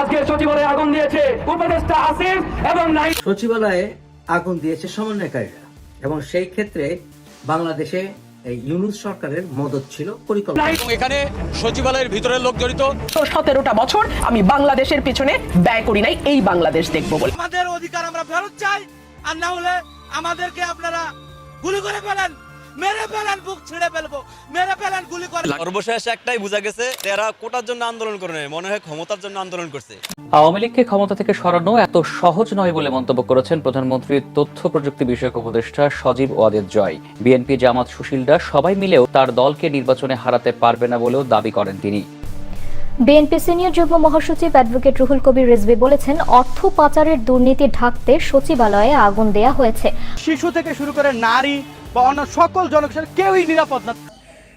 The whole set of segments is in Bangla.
আজকে সচিবালয়ে আগুন দিয়েছে উপদেষ্টা আসিফ এবং নাই সচিবালয়ে আগুন দিয়েছে সমন্বয়কারীরা এবং সেই ক্ষেত্রে বাংলাদেশে এই ইউনুস সরকারের মদত ছিল পরিকল্পনা। এখানে সচিবালয়ের ভিতরের লোক জড়িত। সতেরোটা বছর আমি বাংলাদেশের পিছনে ব্যয় করি নাই এই বাংলাদেশ দেখব বলে। আমাদের অধিকার আমরা ফেরত চাই আর না হলে আমাদেরকে আপনারা গুলি করে ফেলেন। মেরে ফেলেন বুক ছিঁড়ে ফেলব। মেরে ফেলেন গুলি করে। সর্বশেষ একটাই বোঝা গেছে এরা কোটার জন্য আন্দোলন করে নাই, মনে হয় ক্ষমতার জন্য আন্দোলন করছে। আওয়ামী লীগকে ক্ষমতা থেকে সরানো এত সহজ নয় বলে মন্তব্য করেছেন প্রধানমন্ত্রীর তথ্য প্রযুক্তি বিষয়ক উপদেষ্টা সজীব ওয়াদের জয়। বিএনপি জামাত সুশীলরা সবাই মিলেও তার দলকে নির্বাচনে হারাতে পারবে না বলেও দাবি করেন তিনি। বিএনপি সিনিয়র যুগ্ম মহাসচিব অ্যাডভোকেট রুহুল কবির রিজভী বলেছেন অর্থ পাচারের দুর্নীতি ঢাকতে সচিবালয়ে আগুন দেয়া হয়েছে। শিশু থেকে শুরু করে নারী বা অন্য সকল জনগণ কেউই নিরাপদ না।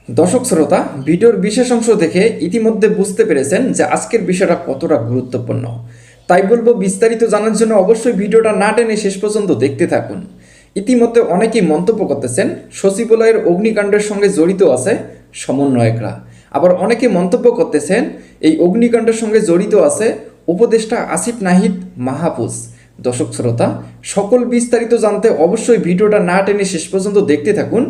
দর্শক শ্রোতা, ভিডিওর বিশেষ অংশ দেখে ইতিমধ্যে বুঝতে পেরেছেন যে আজকের বিষয়টা কতটা গুরুত্বপূর্ণ। তাই বলব, বিস্তারিত জানার জন্য অবশ্যই ভিডিওটা না টেনে শেষ পর্যন্ত দেখতে থাকুন। ইতিমধ্যে অনেকেই মন্তব্য করতেছেন, সচিবালয়ের অগ্নিকাণ্ডের সঙ্গে জড়িত আছে সমন্বয়করা। আবার অনেকে মন্তব্য করতেছেন, এই অগ্নিকাণ্ডের সঙ্গে জড়িত আছে উপদেষ্টা আসিফ নাহিদ মাহফুজ। দর্শক শ্রোতা, সকল বিস্তারিত জানতে অবশ্যই ভিডিওটা না টেনে শেষ পর্যন্ত দেখতে থাকুন।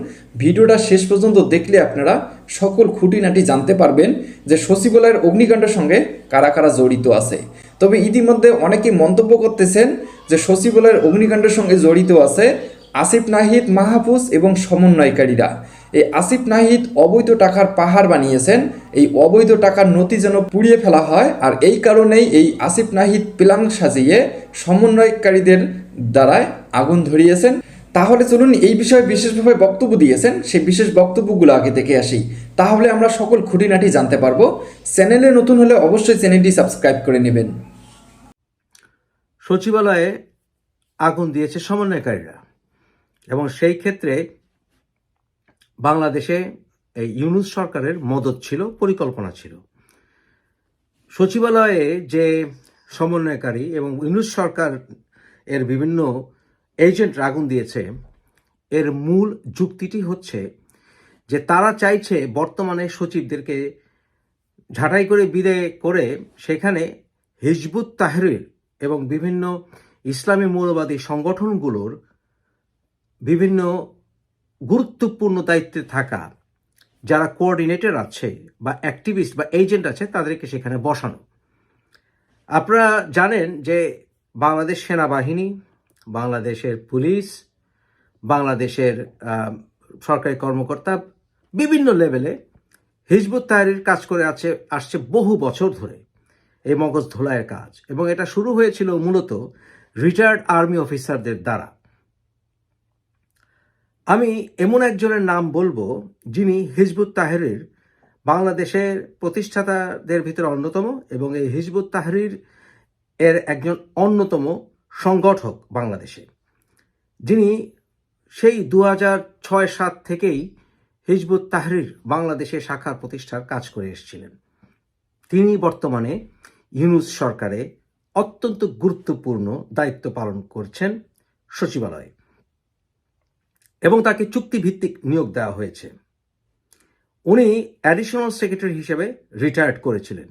ভিডিওটা শেষ পর্যন্ত দেখলে আপনারা সকল খুঁটিনাটি জানতে পারবেন যে সচিবালয়ের অগ্নিকাণ্ডের সঙ্গে কারা কারা জড়িত আছে। তবে ইতিমধ্যে অনেকে মন্তব্য করতেছেন যে সচিবালয়ের অগ্নিকাণ্ডের সঙ্গে জড়িত আছে আসিফ নাহিদ মাহফুজ এবং সমন্বয়কারীরা। এই আসিফ নাহিদ অবৈধ টাকার পাহাড় বানিয়েছেন। এই অবৈধ টাকার নথি যেন পুড়িয়ে ফেলা হয় আর এই কারণেই এই আসিফ নাহিদ প্ল্যান সাজিয়ে সমন্বয়কারীদের দ্বারায় আগুন ধরিয়েছেন। তাহলে চলুন এই বিষয়ে বিশেষভাবে বক্তব্য দিয়েছেন। সেই বিশেষ বক্তব্যগুলো আগে দেখে আসি। তাহলে আমরা সকল খুঁটিনাটি জানতে পারব। চ্যানেলে নতুন হলে অবশ্যই চ্যানেলটি সাবস্ক্রাইব করে নেবেন। সচিবালয়ে আগুন দিয়েছে সমন্বয়কারীরা। এবং সেই ক্ষেত্রে বাংলাদেশে এই ইউনুস সরকারের মদত ছিল, পরিকল্পনা ছিল। সচিবালয়ে যে সমন্বয়কারী এবং ইউনুস সরকার এর বিভিন্ন এজেন্ট আগুন দিয়েছে, এর মূল যুক্তিটি হচ্ছে যে তারা চাইছে বর্তমানে সচিবদেরকে ঝাঁটাই করে বিদায় করে সেখানে হিজবুত তাহরির এবং বিভিন্ন ইসলামী মৌলবাদী সংগঠনগুলোর বিভিন্ন গুরুত্বপূর্ণ দায়িত্বে থাকা যারা কোঅর্ডিনেটর আছে বা অ্যাক্টিভিস্ট বা এজেন্ট আছে, তাদেরকে সেখানে বসানো। আপনারা জানেন যে বাংলাদেশ সেনাবাহিনী, বাংলাদেশের পুলিশ, বাংলাদেশের সরকারি কর্মকর্তা বিভিন্ন লেভেলে হিজবুত তাহরির কাজ করে আছে, আসছে বহু বছর ধরে এই মগজ ধোলাইয়ের কাজ। এবং এটা শুরু হয়েছিল মূলত রিটায়ার্ড আর্মি অফিসারদের দ্বারা। আমি এমন একজনের নাম বলব যিনি হিজবুত তাহরির বাংলাদেশের প্রতিষ্ঠাতাদের ভিতরে অন্যতম এবং এই হিজবুত তাহরির এর একজন অন্যতম সংগঠক বাংলাদেশে। যিনি সেই দু হাজার ছয় সাত থেকেই হিজবুত তাহরির বাংলাদেশে শাখার প্রতিষ্ঠার কাজ করে এসেছিলেন। তিনি বর্তমানে ইউনুস সরকারে অত্যন্ত গুরুত্বপূর্ণ দায়িত্ব পালন করছেন সচিবালয়ে। এবং তাকে চুক্তিভিত্তিক নিয়োগ দেওয়া হয়েছে। উনি অ্যাডিশনাল সেক্রেটারি হিসেবে রিটায়ার্ড করেছিলেন।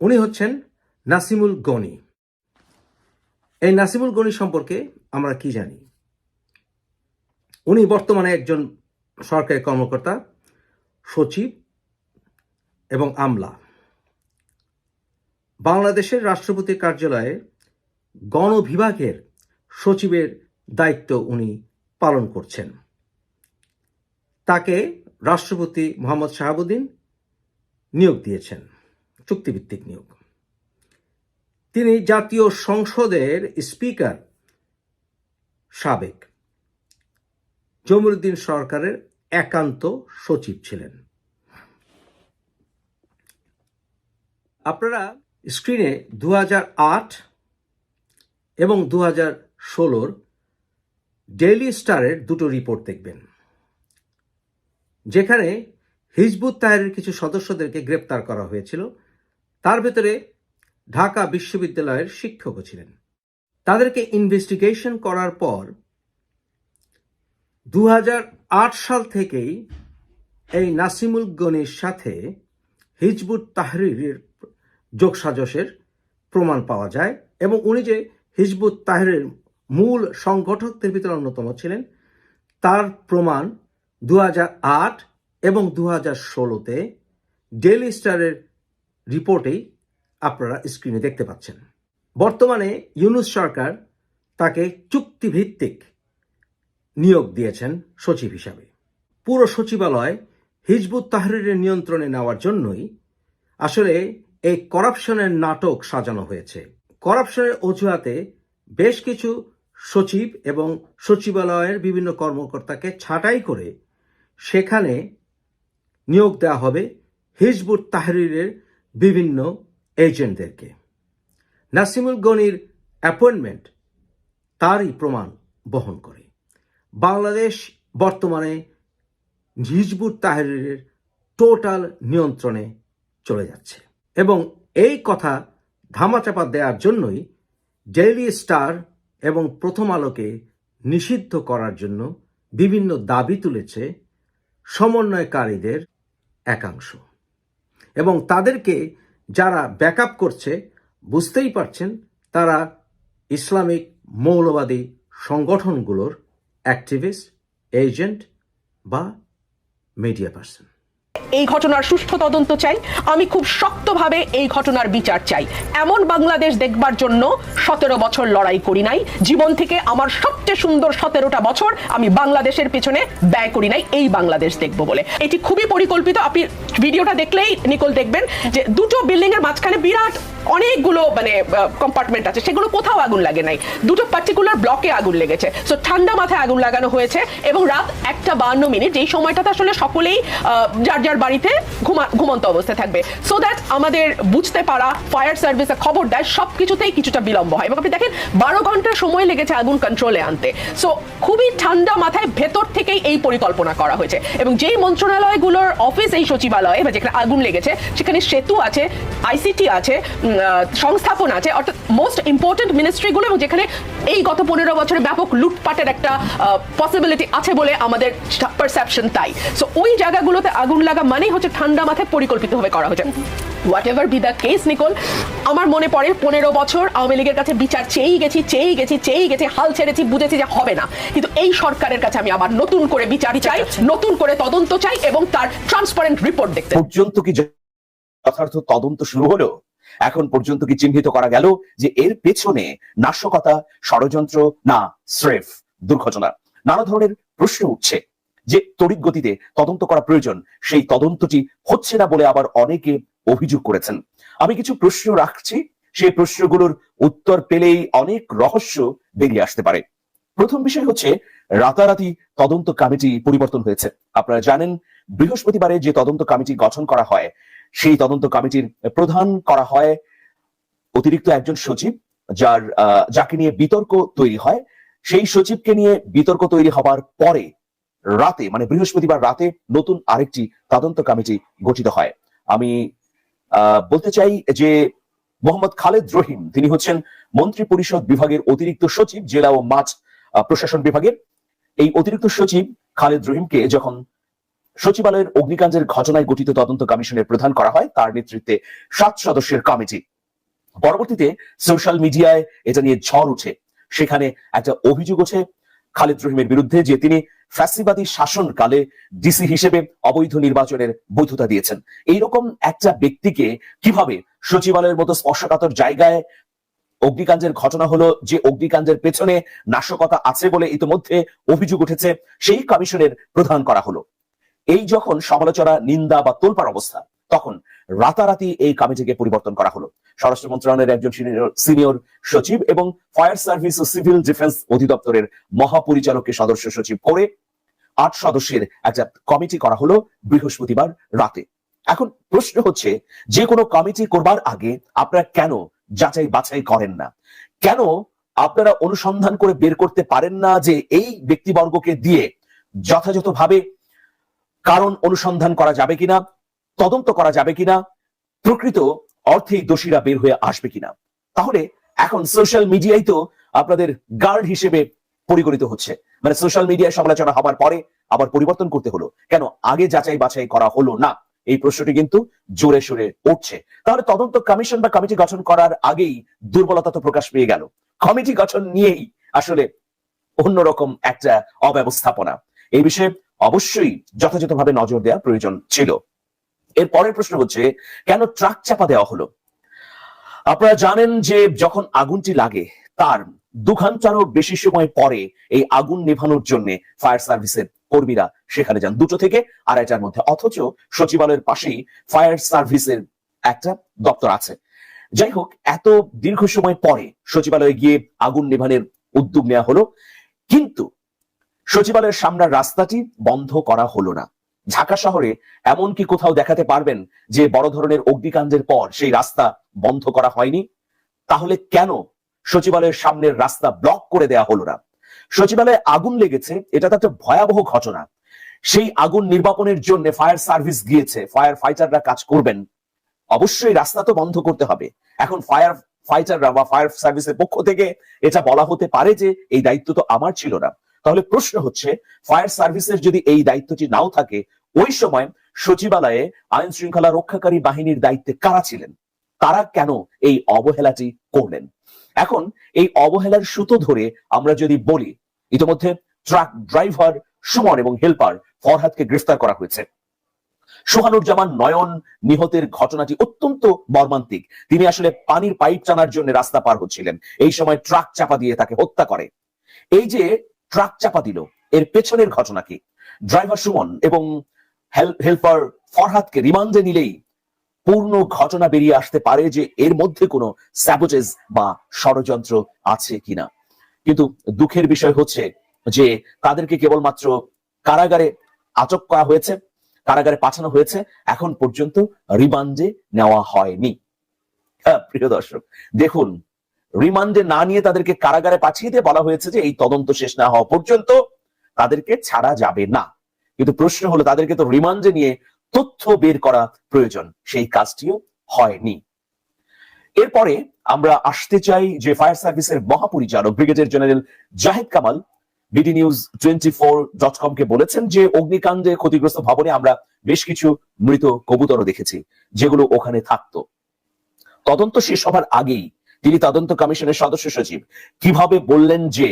উনি হচ্ছেন নাসিমুল গনি। এই নাসিমুল গনি সম্পর্কে আমরা কি জানি? উনি বর্তমানে একজন সরকারি কর্মকর্তা, সচিব এবং আমলা। বাংলাদেশের রাষ্ট্রপতির কার্যালয়ে গণবিভাগের সচিবের দায়িত্ব উনি পালন করছেন। তাকে রাষ্ট্রপতি মোহাম্মদ শাহাবুদ্দিন নিয়োগ দিয়েছেন, চুক্তিভিত্তিক নিয়োগ। তিনি জাতীয় সংসদের স্পিকার, সাবেক জমিরুদ্দিন সরকারের একান্ত সচিব ছিলেন। আপনারা স্ক্রিনে দু হাজার আট এবং দু হাজার ষোলোর ডেইলি স্টারের দুটো রিপোর্ট দেখবেন, যেখানে হিজবুত তাহেরের কিছু সদস্যদেরকে গ্রেপ্তার করা হয়েছিল। তার ভেতরে ঢাকা বিশ্ববিদ্যালয়ের শিক্ষকও ছিলেন। তাদেরকে ইনভেস্টিগেশন করার পর দু হাজার আট সাল থেকেই এই নাসিমুল গনির সাথে হিজবুত তাহরিরের যোগসাজশের প্রমাণ পাওয়া যায় এবং উনি যে হিজবুত তাহরের মূল সংগঠকদের ভিতরে অন্যতম ছিলেন। তার প্রমাণ দু আট এবং দু হাজার ষোলোতে ডেলি স্টারের রিপোর্টেই আপনারা স্ক্রিনে দেখতে পাচ্ছেন। বর্তমানে ইউনুস সরকার তাকে চুক্তিভিত্তিক নিয়োগ দিয়েছেন সচিব হিসাবে। পুরো সচিবালয় হিজবুত তাহরিরের নিয়ন্ত্রণে নেওয়ার জন্যই আসলে এই করাপশনের নাটক সাজানো হয়েছে। করাপশনের অজুহাতে বেশ কিছু সচিব এবং সচিবালয়ের বিভিন্ন কর্মকর্তাকে ছাঁটাই করে সেখানে নিয়োগ দেওয়া হবে হিজবুত তাহরিরের বিভিন্ন এজেন্টদেরকে। নাসিমুল গনির অ্যাপয়েন্টমেন্ট তারই প্রমাণ বহন করে। বাংলাদেশ বর্তমানে হিজবুত তাহরিরের টোটাল নিয়ন্ত্রণে চলে যাচ্ছে এবং এই কথা ধামাচাপা দেওয়ার জন্যই ডেইলি স্টার এবং প্রথম আলোকে নিষিদ্ধ করার জন্য বিভিন্ন দাবি তুলেছে সমন্বয়কারীদের একাংশ। এবং তাদেরকে যারা ব্যাকআপ করছে, বুঝতেই পারছেন, তারা ইসলামিক মৌলবাদী সংগঠনগুলোর অ্যাক্টিভিস্ট এজেন্ট বা মিডিয়া পার্সন এই ঘটনার সুষ্ঠু তদন্ত চাই। আমি খুব শক্তভাবে এই ঘটনার বিচার চাই। এমন বাংলাদেশ দেখবার জন্য সতেরো বছর লড়াই করি নাই। জীবন থেকে আমার সবচেয়ে সুন্দর সতেরোটা বছর আমি বাংলাদেশের পেছনে ব্যয় করি নাই। এই বাংলাদেশ দেখব বলে। এটি খুবই পরিকল্পিত। আপনি ভিডিওটা দেখলেই নিকল দেখবেন যে দুটো বিল্ডিং এর মাঝখানে বিরাট অনেকগুলো মানে কম্পার্টমেন্ট আছে, সেগুলো কোথাও আগুন লাগে নাই। দুটো পার্টিকুলার ব্লকে আগুন লেগেছে। সো ঠান্ডা মাথায় আগুন লাগানো হয়েছে এবং রাত একটা বান্ন মিনিট এই সময়টাতে আসলে সকলেই যার যার বাড়িতে ঘুমা- ঘুমন্ত অবস্থায় থাকবে। সো দ্যাট আমাদের বুঝতে পারা ফায়ার সার্ভিসে খবর দেয় সব কিছুতেই কিছুটা বিলম্ব হয়। এবং আপনি দেখেন, বারো ঘণ্টা সময় লেগেছে আগুন কন্ট্রোলে আনতে। সো খুবই ঠান্ডা মাথায় ভেতর থেকেই এই পরিকল্পনা করা হয়েছে। এবং যেই মন্ত্রণালয়গুলোর অফিস এই সচিবালয়ে, বা যেখানে আগুন লেগেছে, সেখানে সেতু আছে আইসিটি আছে সংস্থাপন আছে। অর্থাৎ মোস্ট ইম্পর্টেন্ট মিনিস্ট্রিগুলো এবং যেখানে এই গত পনেরো বছরে ব্যাপক লুটপাটের একটা পসিবিলিটি আছে বলে আমাদের পারসেপশন তাই। সো ওই জায়গাগুলোতে আগুন লাগা মানেই হচ্ছে ঠান্ডা মাথায় পরিকল্পিতভাবে করা হয়েছে whatever be the case নিকোল আমার মনে পড়ে পনেরো বছর আওয়ামী লীগের কাছে বিচার চেয়েই গেছি চেয়েই গেছি চেয়েই গেছি হাল ছেড়েছি বুঝেছি যে হবে না। কিন্তু এই সরকারের কাছে আমি আবার নতুন করে বিচার চাই নতুন করে তদন্ত চাই এবং তার ট্রান্সপারেন্ট রিপোর্ট দেখতে। পর্যন্ত কি যথার্থ তদন্ত শুরু হলো? এখন পর্যন্ত কি চিহ্নিত করা গেল যে এর পেছনে নাশকতা, ষড়যন্ত্র না স্রেফ দুর্ঘটনা? নানা ধরনের প্রশ্ন উঠছে যে তড়িৎ গতিতে তদন্ত করা প্রয়োজন, সেই তদন্তটি হচ্ছে না বলে আবার অনেকে অভিযোগ করেছেন। আমি কিছু প্রশ্ন রাখছি, সেই প্রশ্নগুলোর উত্তর পেলেই অনেক রহস্য বেরিয়ে আসতে পারে। প্রথম বিষয় হচ্ছে, রাতারাতি তদন্ত কমিটি পরিবর্তন হয়েছে। আপনারা জানেন, বৃহস্পতিবারে যে তদন্ত কমিটি গঠন করা হয় সেই তদন্ত কমিটির প্রধান করা হয় অতিরিক্ত একজন সচিব যার যাকে নিয়ে বিতর্ক তৈরি হয়। সেই সচিবকে নিয়ে বিতর্ক তৈরি হবার পরে রাতে মানে বৃহস্পতিবার রাতে নতুন আরেকটি তদন্ত কমিটি গঠিত হয়। আমি বলতে চাই যে মোহাম্মদ খালেদ রহিম তিনি হচ্ছেন মন্ত্রী পরিষদ বিভাগের অতিরিক্ত সচিব জেলা ও আহ, প্রশাসন বিভাগের। এই অতিরিক্ত সচিব খালেদ রহিমকে যখন সচিবালয়ের অগ্নিকাণ্ডের ঘটনায় গঠিত তদন্ত কমিশনের প্রধান করা হয়। তার নেতৃত্বে সাত সদস্যের কমিটি। পরবর্তীতে সোশ্যাল মিডিয়ায় এটা নিয়ে ঝড় উঠে। সেখানে একটা অভিযোগ ওঠে খালেদ রহিমের বিরুদ্ধে যে তিনি ফ্যাসিবাদী শাসনকালে ডিসি হিসেবে অবৈধ নির্বাচনের বৈধতা দিয়েছেন। এইরকম একটা ব্যক্তিকে কীভাবে সচিবালয়ের মতো স্পর্শকাতর জায়গায় অগ্নিকাণ্ডের ঘটনা হলো যে অগ্নিকাণ্ডের পেছনে নাশকতা আছে বলে ইতিমধ্যে অভিযোগ উঠেছে, সেই কমিশনের প্রধান করা হলো। এই যখন সমালোচনা, নিন্দা বা তোলপার অবস্থা, তখন রাতারাতি এই কমিটিকে পরিবর্তন করা হলো। স্বরাষ্ট্র মন্ত্রণালয়ের একজন সিনিয়র সচিব এবং ফায়ার সার্ভিস ও সিভিল ডিফেন্স অধিদপ্তরের মহাপরিচালককে সদস্য সচিব করে আট সদস্যের একটা কমিটি করা হলো বৃহস্পতিবার রাতে। এখন প্রশ্ন হচ্ছে, যে কোনো কমিটি করবার আগে আপনারা কেন যাচাই বাছাই করেন না? কেন আপনারা অনুসন্ধান করে বের করতে পারেন না যে এই ব্যক্তিবর্গকে দিয়ে যথাযথভাবে কারণ অনুসন্ধান করা যাবে কিনা, তদন্ত করা যাবে কিনা, প্রকৃত অর্থেই দোষীরা বের হয়ে আসবে কিনা। তাহলে এখন সোশ্যাল মিডিয়ায় তো আপনাদের গার্ড হিসেবে পরিগণিত হচ্ছে। মানে সোশ্যাল মিডিয়ায় সমালোচনা হবার পরে আবার পরিবর্তন করতে হলো। কেন? আগে যাচাই বাছাই করা হলো না। এই প্রশ্নটি কিন্তু জোরে সোরে উঠছে। তাহলে তদন্ত কমিশন বা কমিটি গঠন করার আগেই দুর্বলতা তো প্রকাশ পেয়ে গেল। কমিটি গঠন নিয়েই আসলে অন্যরকম একটা অব্যবস্থাপনা। এই বিষয়ে অবশ্যই যথাযথভাবে নজর দেওয়া প্রয়োজন ছিল। এর পরের প্রশ্ন হচ্ছে, কেন ট্রাক চাপা দেওয়া হলো? আপনারা জানেন যে যখন আগুনটি লাগে, তার দু ঘন্টারও বেশি সময় পরে এই আগুন নেভানোর জন্য ফায়ার সার্ভিসের কর্মীরা সেখানে যান। দুটো থেকে আড়াইটার মধ্যে। অথচ সচিবালয়ের পাশেই ফায়ার সার্ভিসের একটা দপ্তর আছে। যাই হোক, এত দীর্ঘ সময় পরে সচিবালয়ে গিয়ে আগুন নেভানোর উদ্যোগ নেওয়া হলো। কিন্তু সচিবালয়ের সামনের রাস্তাটি বন্ধ করা হলো না। ঢাকা শহরে এমন কি কোথাও দেখাতে পারবেন যে বড় ধরনের অগ্নিকাণ্ডের পর সেই রাস্তা বন্ধ করা হয়নি? তাহলে কেন সচিবালয়ের সামনের রাস্তা ব্লক করে দেয়া হলো না? সচিবালয়ে আগুন লেগেছে, এটা তো একটা ভয়াবহ ঘটনা। সেই আগুন নির্বাপনের জন্য ফায়ার সার্ভিস গিয়েছে, ফায়ার ফাইটাররা কাজ করবেন। অবশ্যই রাস্তা তো বন্ধ করতে হবে। এখন ফায়ার ফাইটাররা বা ফায়ার সার্ভিসের পক্ষ থেকে এটা বলা হতে পারে যে এই দায়িত্ব তো আমার ছিল না। তাহলে প্রশ্ন হচ্ছে, ফায়ার সার্ভিসের যদি এই দায়িত্বটি নাও থাকে, ওই সময় সচিবালয়ে আইন শৃঙ্খলা রক্ষাকারী বাহিনীর দায়িত্বে কারা ছিলেন? তারা কেন এই অবহেলাটি করলেন? এখন এই অবহেলার সুতো ধরে আমরা যদি বলি, ইতিমধ্যে ট্রাক ড্রাইভার সুমন এবং হেল্পার ফরহাদকে গ্রেফতার করা হয়েছে। সোহানুজ্জামান নয়ন নিহতের ঘটনাটি অত্যন্ত মর্মান্তিক। তিনি আসলে পানির পাইপ টানার জন্য রাস্তা পার হচ্ছিলেন। এই সময় ট্রাক চাপা দিয়ে তাকে হত্যা করে। এই যে ট্রাক চাপা দিল। এর পেছনের ঘটনা কি ড্রাইভার সুমন এবং হেল্পার ফরহাদকে রিমান্ডে নিলেই পূর্ণ ঘটনা বেরিয়ে আসতে পারে যে এর মধ্যে কোনো স্যাবোটেজ বা ষড়যন্ত্র আছে কিনা। কিন্তু দুঃখের বিষয় হচ্ছে যে তাদেরকে কেবলমাত্র কারাগারে আটক করা হয়েছে কারাগারে পাঠানো হয়েছে এখন পর্যন্ত রিমান্ডে নেওয়া হয়নি। হ্যাঁ, প্রিয় দর্শক দেখুন রিমান্ডে না নিয়ে তাদেরকে কারাগারে পাঠিয়ে দিয়ে বলা হয়েছে যে এই তদন্ত শেষ না হওয়া পর্যন্ত তাদেরকে ছাড়া যাবে না। কিন্তু প্রশ্ন হলো, তাদেরকে তো রিমান্ডে নিয়ে তথ্য বের করা প্রয়োজন। সেই কাজটিও হয়নি। এরপরে আমরা আসতে চাই যে ফায়ার সার্ভিসের মহাপরিচালক brigadier general Zahid Kamal, BD news twenty four dot com কে বলেছেন যে অগ্নিকাণ্ডে ক্ষতিগ্রস্ত ভবনে আমরা বেশ কিছু মৃত কবুতরও দেখেছি, যেগুলো ওখানে থাকতো। তদন্ত শেষ হবার আগেই তিনি তদন্ত কমিশনের সদস্য সচিব। কীভাবে বললেন যে,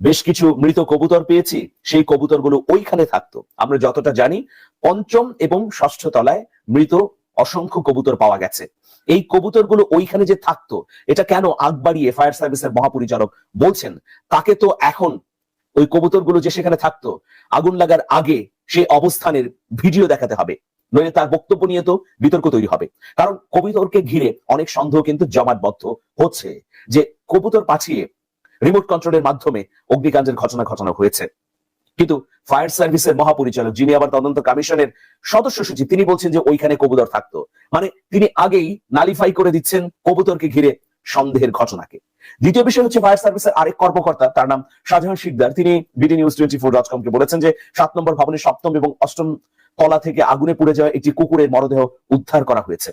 বেশ কিছু মৃত কবুতর পেয়েছি, সেই কবুতরগুলো ওইখানে থাকতো। আমরা যতটা জানি, পঞ্চম এবং ষষ্ঠ তলায় মৃত অসংখ্য কবুতর পাওয়া গেছে। এই কবুতরগুলো ওইখানে যে থাকতো, এটা কেন আগ বাড়িয়ে ফায়ার সার্ভিসের মহাপরিচালক বলছেন? তাকে তো এখন ওই কবুতরগুলো যে সেখানে থাকতো, আগুন লাগার আগে সেই অবস্থানের ভিডিও দেখাতে হবে। নইলে তার বক্তব্য নিয়ে তো বিতর্ক তৈরি হবে। কারণ কবুতরকে ঘিরে অনেক সন্দেহ কিন্তু জমাটবদ্ধ হচ্ছে যে কবুতর পাঠিয়ে রিমোট কন্ট্রোলের মাধ্যমে অগ্নিকাণ্ডের ঘটনা ঘটানো হয়েছে। কিন্তু ফায়ার সার্ভিসের মহাপরিচালক যিনি আবার তদন্ত কমিশনের সদস্য সচিব, তিনি বলছেন যে ওইখানে কবুতর থাকতো। মানে তিনি আগেই নালিফাই করে দিচ্ছেন কবুতরকে ঘিরে সন্দেহের ঘটনাকে। দ্বিতীয় বিষয় হচ্ছে ফায়ার সার্ভিসের আরেক কর্মকর্তা, তার নাম শাহজাহান শিকদার, তিনি BD news twenty four dot com কে বলেছেন যে সাত নম্বর ভবনের সপ্তম এবং অষ্টম তলা থেকে আগুনে পুড়ে যাওয়া একটি কুকুরের মরদেহ উদ্ধার করা হয়েছে।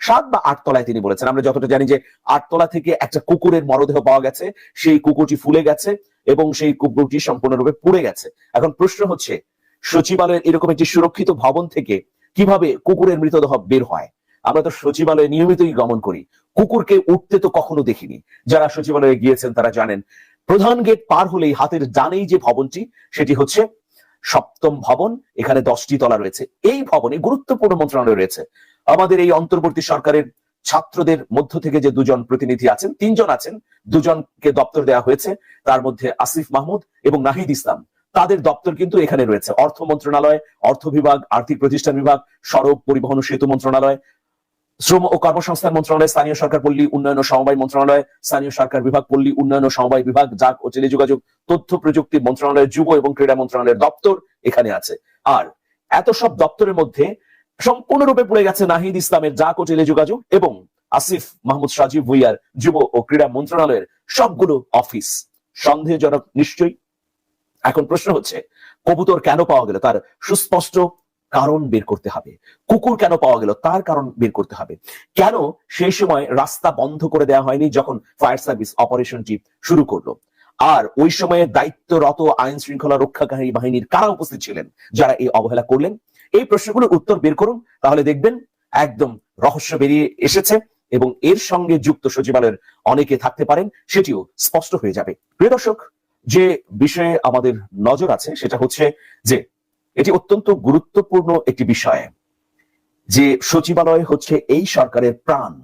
সাত বা আট তলায় তিনি বলেছেন, আমরা যতটা জানি যে আট তলা থেকে একটা কুকুরের মরদেহ পাওয়া গেছে, সেই কুকুরটি ফুলে গেছে এবং সেই কুকুরটি সম্পূর্ণরূপে পুড়ে গেছে। এখন প্রশ্ন হচ্ছে, সচিবালয়ের এরকম একটি সুরক্ষিত ভবন থেকে কীভাবে কুকুরের মৃতদেহ বের হয়? আমরা তো সচিবালয়ে নিয়মিতই গমন করি। কুকুরকে উঠতে তো কখনো দেখিনি। যারা সচিবালয়ে গিয়েছেন তারা জানেন, প্রধান গেট পার হলেই হাতের ডানেই যে ভবনটি, সেটি হচ্ছে সপ্তম ভবন, এখানে দশটি তলা রয়েছে। এই ভবনে গুরুত্বপূর্ণ মন্ত্রণালয় রয়েছে। আমাদের এই অন্তর্বর্তী সরকারের ছাত্রদের মধ্য থেকে যে দুজন প্রতিনিধি আছেন, তিনজন আছেন, দুজনকে দপ্তর দেওয়া হয়েছে, তার মধ্যে আসিফ মাহমুদ এবং নাহিদ ইসলাম। তাদের দপ্তর কিন্তু এখানে রয়েছে। অর্থ মন্ত্রণালয়, অর্থ বিভাগ, আর্থিক প্রতিষ্ঠান বিভাগ, সড়ক পরিবহন সেতু মন্ত্রণালয় শ্রম ও কর্মসংস্থান মন্ত্রণালয়, স্থানীয় সরকার, পল্লী উন্নয়ন ও সমবায় মন্ত্রণালয়, স্থানীয় সরকার বিভাগ, পল্লী উন্নয়ন ও সমবায় বিভাগ ডাক ও টেলিযোগাযোগ, তথ্য প্রযুক্তি মন্ত্রণালয়, যুব এবং ক্রীড়া মন্ত্রণালয়ের দপ্তর এখানে আছে। আর এত সব দপ্তরের মধ্যে সম্পূর্ণরূপে পড়ে গেছে নাহিদ ইসলামের ডাক ও টেলিযোগাযোগ এবং আসিফ মাহমুদ সাজিব ভুইয়ার যুব ও ক্রীড়া মন্ত্রণালয়ের সবগুলো অফিস। সন্দেহজনক নিশ্চয়ই? এখন প্রশ্ন হচ্ছে, কবুতর কেন পাওয়া গেল? তার সুস্পষ্ট কারণ বের করতে হবে। কুকুর কেন পাওয়া গেল? তার কারণ বের করতে হবে। কেন সেই সময় রাস্তা বন্ধ করে দেওয়া হয়নি যখন ফায়ার সার্ভিস অপারেশনটি শুরু করল? আর ওই সময়ে দায়িত্বরত আইন শৃঙ্খলা রক্ষাকারী বাহিনীর কারা উপস্থিত ছিলেন যারা এই অবহেলা করলেন? এই প্রশ্নগুলোর উত্তর বের করুন, তাহলে দেখবেন একদম রহস্য বেরিয়ে এসেছে এবং এর সঙ্গে যুক্ত সচিবালয়ের অনেকে থাকতে পারেন, সেটিও স্পষ্ট হয়ে যাবে। প্রিয় দর্শক, যে বিষয়ে আমাদের নজর আছে সেটা হচ্ছে যে এটি অত্যন্ত গুরুত্বপূর্ণ একটি বিষয় যে সচিবালয় হচ্ছে এই সরকারের প্রাণ।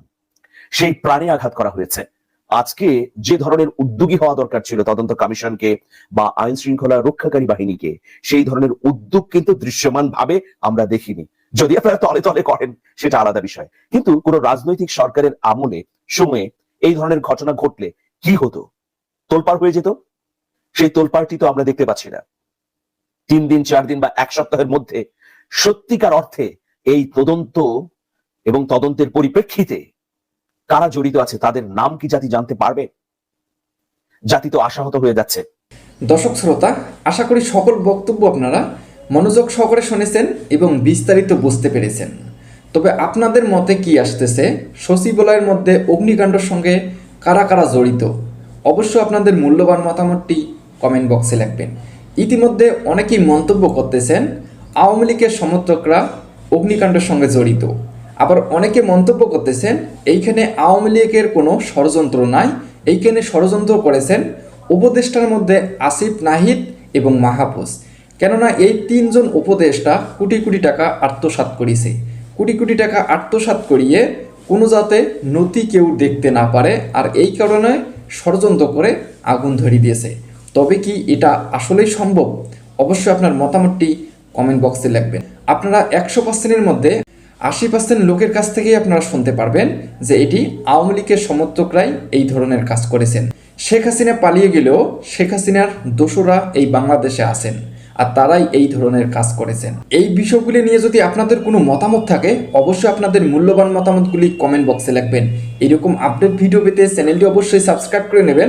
সেই প্রাণে আঘাত করা হয়েছে। আজকে যে ধরনের উদ্যোগী হওয়া দরকার ছিল তদন্ত কমিশনকে বা আইন শৃঙ্খলা রক্ষাকারী বাহিনীকে, সেই ধরনের উদ্যোগ কিন্তু দৃশ্যমান ভাবে আমরা দেখিনি। যদি আপনারা তলে তলে করেন, সেটা আলাদা বিষয়। কিন্তু কোন রাজনৈতিক সরকারের আমলে, সময়ে এই ধরনের ঘটনা ঘটলে কি হতো? তোলপাড় হয়ে যেত? সেই তোলপাড়টি তো আমরা দেখতে পাচ্ছি না। তিন দিন, চার দিন বা এক সপ্তাহের মধ্যে সত্যিকার অর্থে এই তদন্ত এবং তদন্তের পরিপ্রেক্ষিতে কারা জড়িত আছে, তাদের নাম কি জাতি জানতে পারবে? জাতি তো আশাহত হয়ে যাচ্ছে। দর্শক শ্রোতা, আশা করি সকল বক্তব্য আপনারা মনোযোগ সহকারে শুনেছেন এবং বিস্তারিত বুঝতে পেরেছেন। তবে আপনাদের মতে কি আসতেছে? সচিবালয়ের মধ্যে অগ্নিকাণ্ডের সঙ্গে কারা কারা জড়িত? অবশ্য আপনাদের মূল্যবান মতামতটি কমেন্ট বক্সে লিখবেন। ইতিমধ্যে অনেকেই মন্তব্য করতেছেন, আওয়ামী লীগের সমর্থকরা অগ্নিকাণ্ডের সঙ্গে জড়িত। আবার অনেকে মন্তব্য করতেছেন, এইখানে আওয়ামী লীগের কোনো ষড়যন্ত্র নাই, এইখানে ষড়যন্ত্র করেছেন উপদেষ্টার মধ্যে আসিফ নাহিদ এবং মাহফুজ। কেননা এই তিনজন উপদেষ্টা কোটি কোটি টাকা আত্মসাৎ করেছে। কোটি কোটি টাকা আত্মসাৎ করিয়ে কোনো যাতে নথি কেউ দেখতে না পারে, আর এই কারণে ষড়যন্ত্র করে আগুন ধরিয়ে দিয়েছে। তবে কি এটা আসলেই সম্ভব? অবশ্যই আপনার মতামতটি কমেন্ট বক্সে লিখবেন। আপনারা একশো পার্সেন্টের মধ্যে আশি পার্সেন্ট লোকের কাছ থেকেই আপনারা শুনতে পারবেন যে এটি আওয়ামী লীগের সমর্থকরাই এই ধরনের কাজ করেছেন। শেখ হাসিনা পালিয়ে গেলেও শেখ হাসিনার দোসরা এই বাংলাদেশে আছেন আর তারাই এই ধরনের কাজ করেছেন। এই বিষয়গুলি নিয়ে যদি আপনাদের কোনো মতামত থাকে, অবশ্যই আপনাদের মূল্যবান মতামতগুলি কমেন্ট বক্সে লিখবেন। এরকম আপডেট ভিডিও পেতে চ্যানেলটি অবশ্যই সাবস্ক্রাইব করে নেবেন